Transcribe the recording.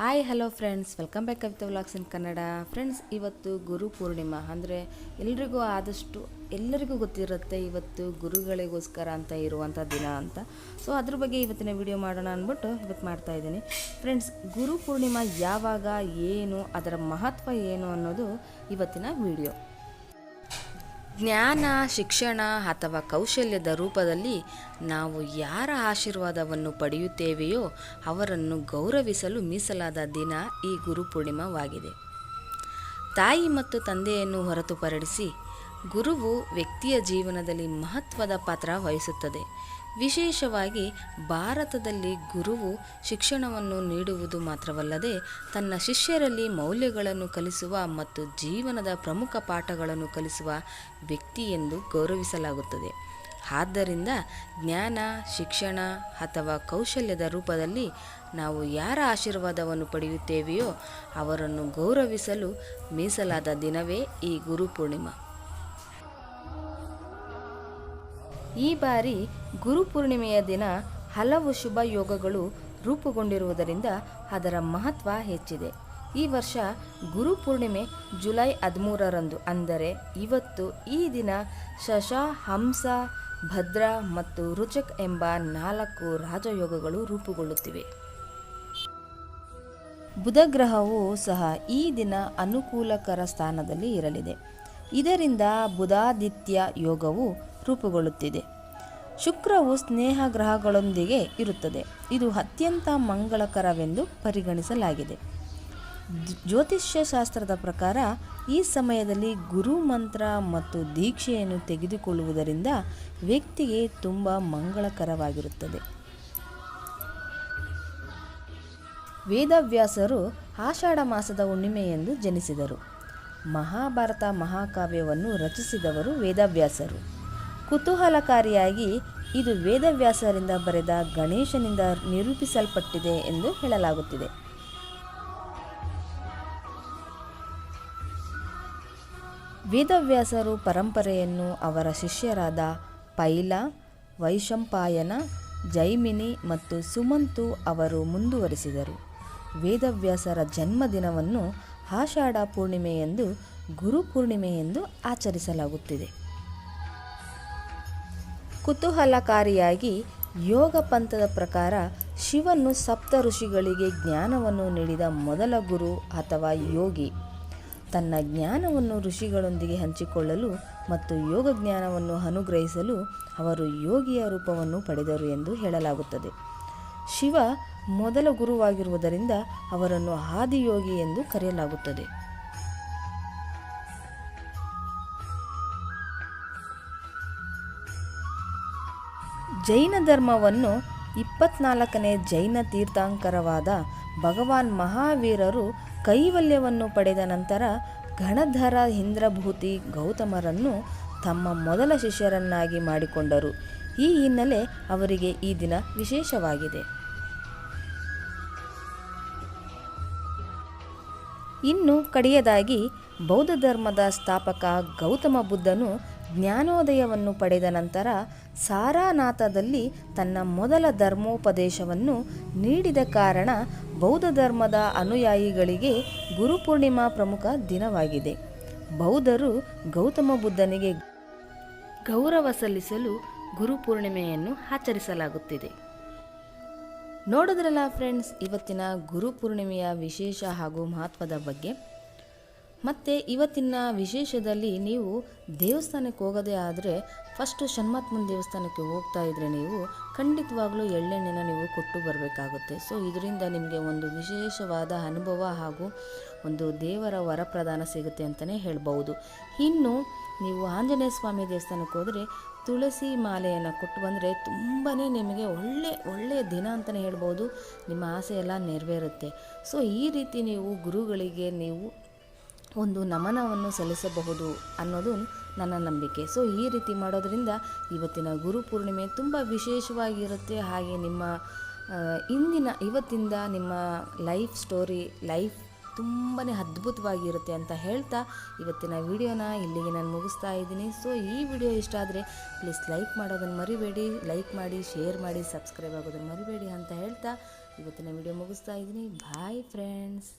Hi hello friends welcome back Kavitha vlogs in Kannada friends ಇವತ್ತು ಗುರು ಪೂರ್ಣಿಮಾ. ಅಂದರೆ ಎಲ್ರಿಗೂ ಆದಷ್ಟು ಎಲ್ಲರಿಗೂ ಗೊತ್ತಿರುತ್ತೆ ಇವತ್ತು ಗುರುಗಳಿಗೋಸ್ಕರ ಅಂತ ಇರುವಂಥ ದಿನ ಅಂತ. ಸೊ ಅದ್ರ ಬಗ್ಗೆ ಇವತ್ತಿನ ವಿಡಿಯೋ ಮಾಡೋಣ ಅಂದ್ಬಿಟ್ಟು ಇವತ್ತು ಮಾಡ್ತಾ ಇದ್ದೀನಿ. ಫ್ರೆಂಡ್ಸ್ ಗುರು ಪೂರ್ಣಿಮಾ ಯಾವಾಗ, ಏನು, ಅದರ ಮಹತ್ವ ಏನು ಅನ್ನೋದು ಇವತ್ತಿನ ವಿಡಿಯೋ ಜ್ಞಾನ, ಶಿಕ್ಷಣ ಅಥವಾ ಕೌಶಲ್ಯದ ರೂಪದಲ್ಲಿ ನಾವು ಯಾರ ಆಶೀರ್ವಾದವನ್ನು ಪಡೆಯುತ್ತೇವೆಯೋ ಅವರನ್ನು ಗೌರವಿಸಲು ಮೀಸಲಾದ ದಿನ ಈ ಗುರುಪೂರ್ಣಿಮವಾಗಿದೆ. ತಾಯಿ ಮತ್ತು ತಂದೆಯನ್ನು ಹೊರತುಪಡಿಸಿ ಗುರುವು ವ್ಯಕ್ತಿಯ ಜೀವನದಲ್ಲಿ ಮಹತ್ವದ ಪಾತ್ರ ವಹಿಸುತ್ತದೆ. ವಿಶೇಷವಾಗಿ ಭಾರತದಲ್ಲಿ ಗುರುವು ಶಿಕ್ಷಣವನ್ನು ನೀಡುವುದು ಮಾತ್ರವಲ್ಲದೆ ತನ್ನ ಶಿಷ್ಯರಲ್ಲಿ ಮೌಲ್ಯಗಳನ್ನು ಕಲಿಸುವ ಮತ್ತು ಜೀವನದ ಪ್ರಮುಖ ಪಾಠಗಳನ್ನು ಕಲಿಸುವ ವ್ಯಕ್ತಿ ಎಂದು ಗೌರವಿಸಲಾಗುತ್ತದೆ. ಆದ್ದರಿಂದ ಜ್ಞಾನ, ಶಿಕ್ಷಣ ಅಥವಾ ಕೌಶಲ್ಯದ ರೂಪದಲ್ಲಿ ನಾವು ಯಾರ ಆಶೀರ್ವಾದವನ್ನು ಪಡೆಯುತ್ತೇವೆಯೋ ಅವರನ್ನು ಗೌರವಿಸಲು ಮೀಸಲಾದ ದಿನವೇ ಈ ಗುರುಪೂರ್ಣಿಮಾ ಈ ಬಾರಿ ಗುರುಪೂರ್ಣಿಮೆಯ ದಿನ ಹಲವು ಶುಭ ಯೋಗಗಳು ರೂಪುಗೊಂಡಿರುವುದರಿಂದ ಅದರ ಮಹತ್ವ ಹೆಚ್ಚಿದೆ. ಈ ವರ್ಷ ಗುರುಪೂರ್ಣಿಮೆ ಜುಲೈ ಹದಿಮೂರರಂದು ಅಂದರೆ ಇವತ್ತು ಈ ದಿನ ಶಶ, ಹಂಸ, ಭದ್ರ ಮತ್ತು ರುಚಕ್ ಎಂಬ ನಾಲ್ಕು ರಾಜಯೋಗಗಳು ರೂಪುಗೊಳ್ಳುತ್ತಿವೆ. ಬುಧಗ್ರಹವು ಸಹ ಈ ದಿನ ಅನುಕೂಲಕರ ಸ್ಥಾನದಲ್ಲಿ ಇರಲಿದೆ. ಇದರಿಂದ ಬುಧಾದಿತ್ಯ ಯೋಗವು ರೂಪುಗೊಳ್ಳುತ್ತಿದೆ. ಶುಕ್ರವು ಸ್ನೇಹ ಗ್ರಹಗಳೊಂದಿಗೆ ಇರುತ್ತದೆ. ಇದು ಅತ್ಯಂತ ಮಂಗಳಕರವೆಂದು ಪರಿಗಣಿಸಲಾಗಿದೆ. ಜ್ಯೋತಿಷ್ಯ ಶಾಸ್ತ್ರದ ಪ್ರಕಾರ, ಈ ಸಮಯದಲ್ಲಿ ಗುರು ಮಂತ್ರ ಮತ್ತು ದೀಕ್ಷೆಯನ್ನು ತೆಗೆದುಕೊಳ್ಳುವುದರಿಂದ ವ್ಯಕ್ತಿಗೆ ತುಂಬ ಮಂಗಳಕರವಾಗಿರುತ್ತದೆ. ವೇದವ್ಯಾಸರು ಆಷಾಢ ಮಾಸದ ಹುಣ್ಣಿಮೆಯೆಂದು ಜನಿಸಿದರು. ಮಹಾಭಾರತ ಮಹಾಕಾವ್ಯವನ್ನು ರಚಿಸಿದವರು ವೇದವ್ಯಾಸರು. ಕುತೂಹಲಕಾರಿಯಾಗಿ ಇದು ವೇದವ್ಯಾಸರಿಂದ ಬರೆದ ಗಣೇಶನಿಂದ ನಿರೂಪಿಸಲ್ಪಟ್ಟಿದೆ ಎಂದು ಹೇಳಲಾಗುತ್ತಿದೆ. ವೇದವ್ಯಾಸರು ಪರಂಪರೆಯನ್ನು ಅವರ ಶಿಷ್ಯರಾದ ಪೈಲ, ವೈಶಂಪಾಯನ, ಜೈಮಿನಿ ಮತ್ತು ಸುಮಂತು ಅವರು ಮುಂದುವರಿಸಿದರು. ವೇದವ್ಯಾಸರ ಜನ್ಮದಿನವನ್ನು ಆಷಾಢ ಪೂರ್ಣಿಮೆ ಎಂದು ಗುರು ಪೂರ್ಣಿಮೆ ಗುರುಪೂರ್ಣಿಮೆಯೆಂದು ಆಚರಿಸಲಾಗುತ್ತಿದೆ. ಕುತೂಹಲಕಾರಿಯಾಗಿ ಯೋಗ ಪಂಥದ ಪ್ರಕಾರ ಶಿವನು ಸಪ್ತ ಋಷಿಗಳಿಗೆ ಜ್ಞಾನವನ್ನು ನೀಡಿದ ಮೊದಲ ಗುರು ಅಥವಾ ಯೋಗಿ. ತನ್ನ ಜ್ಞಾನವನ್ನು ಋಷಿಗಳೊಂದಿಗೆ ಹಂಚಿಕೊಳ್ಳಲು ಮತ್ತು ಯೋಗ ಜ್ಞಾನವನ್ನು ಅನುಗ್ರಹಿಸಲು ಅವರು ಯೋಗಿಯ ರೂಪವನ್ನು ಪಡೆದರು ಎಂದು ಹೇಳಲಾಗುತ್ತದೆ. ಶಿವ ಮೊದಲ ಗುರುವಾಗಿರುವುದರಿಂದ ಅವರನ್ನು ಆದಿಯೋಗಿ ಎಂದು ಕರೆಯಲಾಗುತ್ತದೆ. ಜೈನ ಧರ್ಮವನ್ನು ಇಪ್ಪತ್ನಾಲ್ಕನೇ ಜೈನ ತೀರ್ಥಂಕರವಾದ ಭಗವಾನ್ ಮಹಾವೀರರು ಕೈವಲ್ಯವನ್ನು ಪಡೆದ ನಂತರ ಗಣಧರ ಇಂದ್ರಭೂತಿ ಗೌತಮರನ್ನು ತಮ್ಮ ಮೊದಲ ಶಿಷ್ಯರನ್ನಾಗಿ ಮಾಡಿಕೊಂಡರು. ಈ ಹಿನ್ನೆಲೆ ಅವರಿಗೆ ಈ ದಿನ ವಿಶೇಷವಾಗಿದೆ. ಇನ್ನು ಕಡೆಯದಾಗಿ ಬೌದ್ಧ ಧರ್ಮದ ಸ್ಥಾಪಕ ಗೌತಮ ಬುದ್ಧನು ಜ್ಞಾನೋದಯವನ್ನು ಪಡೆದ ನಂತರ ಸಾರಾನಾಥದಲ್ಲಿ ತನ್ನ ಮೊದಲ ಧರ್ಮೋಪದೇಶವನ್ನು ನೀಡಿದ ಕಾರಣ ಬೌದ್ಧ ಧರ್ಮದ ಅನುಯಾಯಿಗಳಿಗೆ ಗುರುಪೂರ್ಣಿಮಾ ಪ್ರಮುಖ ದಿನವಾಗಿದೆ. ಬೌದ್ಧರು ಗೌತಮ ಬುದ್ಧನಿಗೆ ಗೌರವ ಸಲ್ಲಿಸಲು ಗುರುಪೂರ್ಣಿಮೆಯನ್ನು ಆಚರಿಸಲಾಗುತ್ತಿದೆ. ನೋಡಿದ್ರಲ್ಲ ಫ್ರೆಂಡ್ಸ್, ಇವತ್ತಿನ ಗುರುಪೂರ್ಣಿಮೆಯ ವಿಶೇಷ ಹಾಗೂ ಮಹತ್ವದ ಬಗ್ಗೆ? ಮತ್ತು ಇವತ್ತಿನ ವಿಶೇಷದಲ್ಲಿ ನೀವು ದೇವಸ್ಥಾನಕ್ಕೆ ಹೋಗೋದೇ ಆದರೆ ಫಸ್ಟು ಶನ್ಮಾತ್ಮನ ದೇವಸ್ಥಾನಕ್ಕೆ ಹೋಗ್ತಾ ಇದ್ದರೆ ನೀವು ಖಂಡಿತವಾಗಲೂ ಎಳ್ಳೆಣ್ಣೆನ ನೀವು ಕೊಟ್ಟು ಬರಬೇಕಾಗುತ್ತೆ. ಸೊ ಇದರಿಂದ ನಿಮಗೆ ಒಂದು ವಿಶೇಷವಾದ ಅನುಭವ ಹಾಗೂ ಒಂದು ದೇವರ ವರಪ್ರದಾನ ಸಿಗುತ್ತೆ ಅಂತಲೇ ಹೇಳ್ಬೋದು ಇನ್ನು ನೀವು ಆಂಜನೇಯ ಸ್ವಾಮಿ ದೇವಸ್ಥಾನಕ್ಕೆ ಹೋದರೆ ತುಳಸಿ ಮಾಲೆಯನ್ನು ಕೊಟ್ಟು ಬಂದರೆ ತುಂಬಾ ನಿಮಗೆ ಒಳ್ಳೆ ಒಳ್ಳೆಯ ದಿನ ಅಂತಲೇ ಹೇಳ್ಬೋದು ನಿಮ್ಮ ಆಸೆ ಎಲ್ಲ ನೆರವೇರುತ್ತೆ. ಸೊ ಈ ರೀತಿ ನೀವು ಗುರುಗಳಿಗೆ ನೀವು ಒಂದು ನಮನವನ್ನು ಸಲ್ಲಿಸಬಹುದು ಅನ್ನೋದು ನನ್ನ ನಂಬಿಕೆ. ಸೊ ಈ ರೀತಿ ಮಾಡೋದರಿಂದ ಇವತ್ತಿನ ಗುರು ಪೂರ್ಣಿಮೆ ತುಂಬ ವಿಶೇಷವಾಗಿರುತ್ತೆ. ಹಾಗೆ ನಿಮ್ಮ ಇಂದಿನ, ಇವತ್ತಿಂದ ನಿಮ್ಮ ಲೈಫ್ ಸ್ಟೋರಿ ಲೈಫ್ ತುಂಬಾ ಅದ್ಭುತವಾಗಿರುತ್ತೆ ಅಂತ ಹೇಳ್ತಾ ಇವತ್ತಿನ ವಿಡಿಯೋನ ಇಲ್ಲಿಗೆ ನಾನು ಮುಗಿಸ್ತಾ ಇದ್ದೀನಿ. ಸೊ ಈ ವಿಡಿಯೋ ಇಷ್ಟ ಆದರೆ ಪ್ಲೀಸ್ ಲೈಕ್ ಮಾಡೋದನ್ನು ಮರಿಬೇಡಿ ಲೈಕ್ ಮಾಡಿ ಶೇರ್ ಮಾಡಿ ಸಬ್ಸ್ಕ್ರೈಬ್ ಆಗೋದನ್ನು ಮರಿಬೇಡಿ ಅಂತ ಹೇಳ್ತಾ ಇವತ್ತಿನ ವಿಡಿಯೋ ಮುಗಿಸ್ತಾ ಇದ್ದೀನಿ. Bye friends